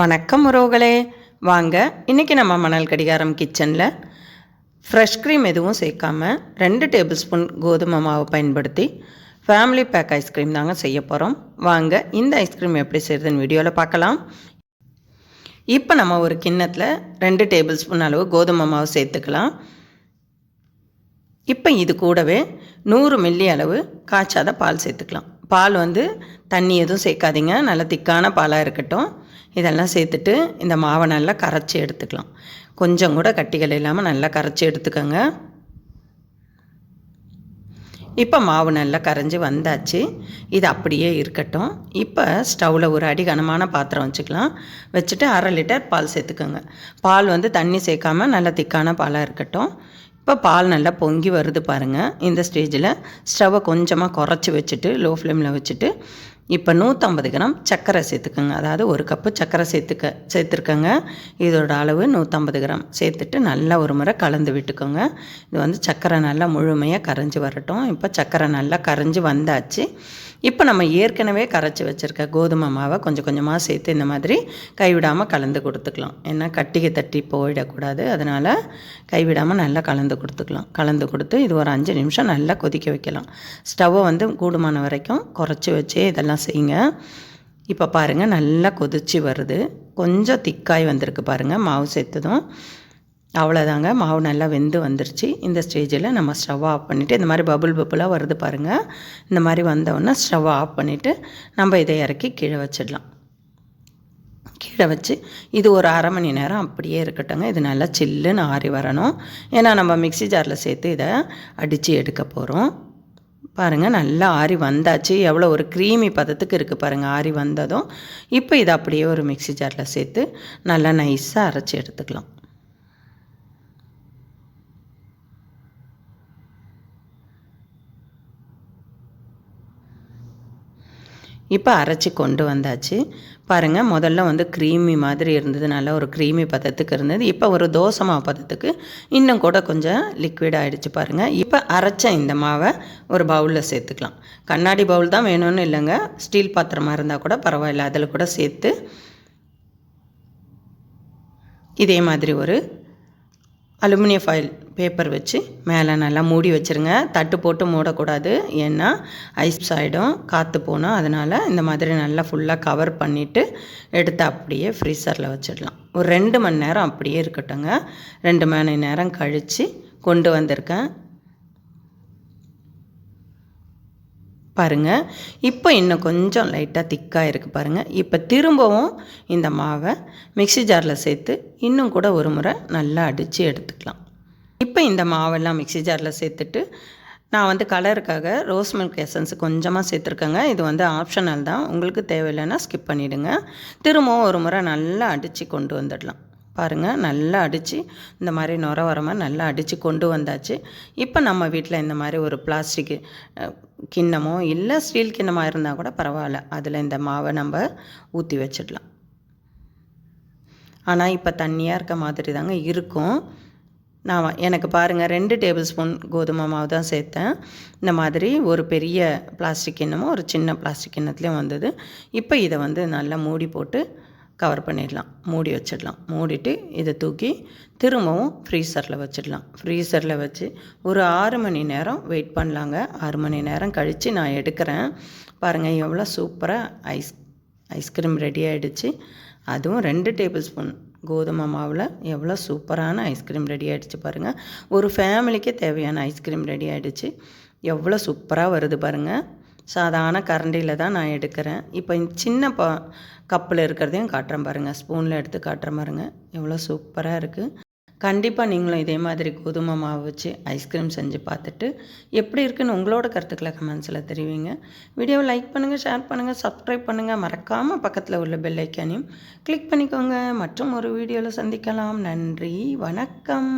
வணக்கம் உறவுகளே. வாங்க இன்றைக்கி நம்ம மணல் கடிகாரம் கிச்சனில் ஃப்ரெஷ் க்ரீம் எதுவும் சேர்க்காம ரெண்டு டேபிள் ஸ்பூன் கோதுமை மாவு பயன்படுத்தி ஃபேமிலி பேக் ஐஸ்கிரீம் தாங்க செய்ய போகிறோம் வாங்க இந்த ஐஸ்கிரீம் எப்படி செய்கிறதுன்னு வீடியோவில் பார்க்கலாம். இப்போ நம்ம ஒரு கிண்ணத்தில் ரெண்டு டேபிள் ஸ்பூன் அளவு கோதுமை மாவு சேர்த்துக்கலாம். இப்போ இது கூடவே நூறு மில்லி அளவு காய்ச்சாத பால் சேர்த்துக்கலாம். பால் வந்து தண்ணி எதுவும் சேர்க்காதீங்க நல்ல திக்கான பாலாக இருக்கட்டும். இதெல்லாம் சேர்த்துட்டு இந்த மாவை நல்லா கரைச்சி எடுத்துக்கலாம். கொஞ்சம் கூட கட்டிகள் இல்லாமல் நல்லா கரைச்சி எடுத்துக்கோங்க. இப்போ மாவு நல்லா கரைஞ்சி வந்தாச்சு. இது அப்படியே இருக்கட்டும். இப்போ ஸ்டவ்வில் ஒரு அடி கனமான பாத்திரம் வச்சுக்கலாம். வச்சுட்டு அரை லிட்டர் பால் சேர்த்துக்கோங்க. பால் வந்து தண்ணி சேர்க்காம நல்லா திக்கான பாலாக இருக்கட்டும். இப்போ பால் நல்லா பொங்கி வருது பாருங்கள் இந்த ஸ்டேஜில் ஸ்டவ்வை கொஞ்சமாக குறைச்சி வச்சுட்டு லோ ஃப்ளேமில் வச்சுட்டு இப்போ நூற்றம்பது கிராம் சர்க்கரை சேர்த்துக்கோங்க. அதாவது ஒரு கப்பு சர்க்கரை சேர்த்துக்க சேர்த்துருக்கோங்க. இதோட அளவு நூற்றம்பது கிராம். சேர்த்துட்டு நல்லா ஒரு முறை கலந்து விட்டுக்கோங்க. இது வந்து சர்க்கரை நல்லா முழுமையாக கரைஞ்சி வரட்டும். இப்போ சர்க்கரை நல்லா கரைஞ்சி வந்தாச்சு. இப்போ நம்ம ஏற்கனவே கரைச்சி வச்சுருக்க கோதுமை மாவை கொஞ்சம் கொஞ்சமாக சேர்த்து இந்த மாதிரி கைவிடாமல் கலந்து கொடுத்துக்கலாம். ஏன்னா கட்டிகை தட்டி போயிடக்கூடாது. அதனால் கைவிடாமல் நல்லா கலந்து கொடுத்துக்கலாம். கலந்து கொடுத்து இது ஒரு அஞ்சு நிமிஷம் நல்லா கொதிக்க வைக்கலாம். ஸ்டவ்வை வந்து கூடுமான வரைக்கும் குறைச்சி வச்சு இதெல்லாம் செய்யுங்க. இப்போ பாருங்கள் நல்லா கொதிச்சு வருது. கொஞ்சம் திக்காய் வந்திருக்கு பாருங்கள் மாவு சேர்த்ததும். அவ்வளோதாங்க மாவு நல்லா வெந்து வந்துருச்சு. இந்த ஸ்டேஜில் நம்ம ஸ்டவ் ஆஃப் பண்ணிவிட்டு இந்த மாதிரி பபுள் பபுளாக வருது பாருங்கள் இந்த மாதிரி வந்தோடனே ஸ்டவ் ஆஃப் பண்ணிவிட்டு நம்ம இதை இறக்கி கீழே வச்சிடலாம். கீழே வச்சு இது ஒரு அரை மணி நேரம் அப்படியே இருக்கட்டுங்க இது நல்லா சில்லுன்னு ஆறி வரணும். ஏன்னா நம்ம மிக்சி ஜாரில் சேர்த்து இதை அடித்து எடுக்க போகிறோம் பாருங்கள் நல்லா ஆறி வந்தாச்சு. எவ்வளோ ஒரு க்ரீமி பதத்துக்கு இருக்குது பாருங்கள் ஆறி வந்ததும். இப்போ இதை அப்படியே ஒரு மிக்சி ஜாரில் சேர்த்து நல்லா நைஸாக அரைச்சி எடுத்துக்கலாம். இப்போ அரைச்சி கொண்டு வந்தாச்சு. பாருங்கள் முதல்ல வந்து க்ரீமி மாதிரி இருந்தது. நல்லா ஒரு க்ரீமி பதத்துக்கு இருந்தது. இப்போ ஒரு தோசை மாவு பதத்துக்கு இன்னும் கூட கொஞ்சம் லிக்விட் ஆகிடுச்சு பாருங்கள் இப்போ அரைச்ச இந்த மாவை ஒரு பவுலில் சேர்த்துக்கலாம். கண்ணாடி பவுல் தான் வேணும்னு இல்லைங்க. ஸ்டீல் பாத்திரமாக இருந்தால் கூட பரவாயில்ல. அதில் கூட சேர்த்து இதே மாதிரி ஒரு அலுமினிய ஃபாயில் பேப்பர் வச்சு மேலே நல்லா மூடி வச்சுருங்க. தட்டு போட்டு மூடக்கூடாது. ஏன்னா ஐஸ் ஆகிடும் காற்று போனால் அதனால் இந்த மாதிரி நல்லா ஃபுல்லாக கவர் பண்ணிவிட்டு எடுத்து அப்படியே ஃப்ரீசரில் வச்சிடலாம். ஒரு ரெண்டு மணி நேரம் அப்படியே இருக்கட்டுங்க ரெண்டு மணி நேரம் கழித்து கொண்டு வந்திருக்கேன். பாருங்கள் இப்போ இன்னும் கொஞ்சம் லைட்டாக திக்காக இருக்குது பாருங்கள் இப்போ திரும்பவும் இந்த மாவை மிக்சி ஜாரில் சேர்த்து இன்னும் கூட ஒரு முறை நல்லா அடித்து எடுத்துக்கலாம். இப்போ இந்த மாவெல்லாம் மிக்சி ஜாரில் சேர்த்துட்டு நான் வந்து கலருக்காக ரோஸ் மில்க் எசன்ஸ் கொஞ்சமாக சேர்த்துருக்கேங்க. இது வந்து ஆப்ஷனல் தான். உங்களுக்கு தேவையில்லைன்னா ஸ்கிப் பண்ணிவிடுங்க திரும்பவும் ஒரு முறை நல்லா அடித்து கொண்டு வந்துடலாம். பாருங்கள் நல்லா அடித்து இந்த மாதிரி நுர வரமாக நல்லா அடித்து கொண்டு வந்தாச்சு. இப்போ நம்ம வீட்டில் இந்த மாதிரி ஒரு பிளாஸ்டிக் கிண்ணமோ இல்லை ஸ்டீல் கிண்ணமாக இருந்தால் கூட பரவாயில்ல. அதில் இந்த மாவை நம்ம ஊற்றி வச்சிடலாம். ஆனால் இப்போ தண்ணியாக இருக்க மாதிரி தாங்க இருக்கும். நான் எனக்கு பாருங்கள் ரெண்டு டேபிள் ஸ்பூன் கோதுமை மாவு தான் சேர்த்தேன். இந்த மாதிரி ஒரு பெரிய பிளாஸ்டிக் கிண்ணமும் ஒரு சின்ன பிளாஸ்டிக் கிண்ணத்துலேயும் வந்தது. இப்போ இதை வந்து நல்லா மூடி போட்டு கவர் பண்ணிடலாம். மூடி வச்சிடலாம். மூடிட்டு இதை தூக்கி திரும்பவும் ஃப்ரீசரில் வச்சிடலாம். ஃப்ரீசரில் வச்சு ஒரு ஆறு மணி நேரம் வெயிட் பண்ணலாங்க. ஆறு மணி நேரம் கழித்து நான் எடுக்கிறேன். பாருங்கள் எவ்வளோ சூப்பராக ஐஸ் ஐஸ்கிரீம் ரெடி ஆகிடுச்சு அதுவும் ரெண்டு டேபிள் ஸ்பூன் கோதுமை மாவில் எவ்வளோ சூப்பரான ஐஸ்கிரீம் ரெடி ஆகிடுச்சு பாருங்கள் ஒரு ஃபேமிலிக்கே தேவையான ஐஸ்கிரீம் ரெடி ஆகிடுச்சு எவ்வளோ சூப்பராக வருது பாருங்கள் சாதாரண கரண்டியில் தான் நான் எடுக்கிறேன். இப்போ சின்ன ப கப்பில் இருக்கிறதையும் காட்டுறேன் பாருங்கள் ஸ்பூனில் எடுத்து காட்டுறேன் பாருங்கள் எவ்வளோ சூப்பராக இருக்குது கண்டிப்பாக நீங்களும் இதே மாதிரி கோதுமை மாவு வச்சு ஐஸ்கிரீம் செஞ்சு பார்த்துட்டு எப்படி இருக்குன்னு உங்களோட கருத்துக்களை கமெண்ட்ஸில் தெரிவிங்க. வீடியோவை லைக் பண்ணுங்கள் ஷேர் பண்ணுங்கள் சப்ஸ்கிரைப் பண்ணுங்கள் மறக்காமல் பக்கத்தில் உள்ள பெல் ஐக்கானையும் கிளிக் பண்ணிக்கோங்க. மற்றும் ஒரு வீடியோவில் சந்திக்கலாம். நன்றி வணக்கம்.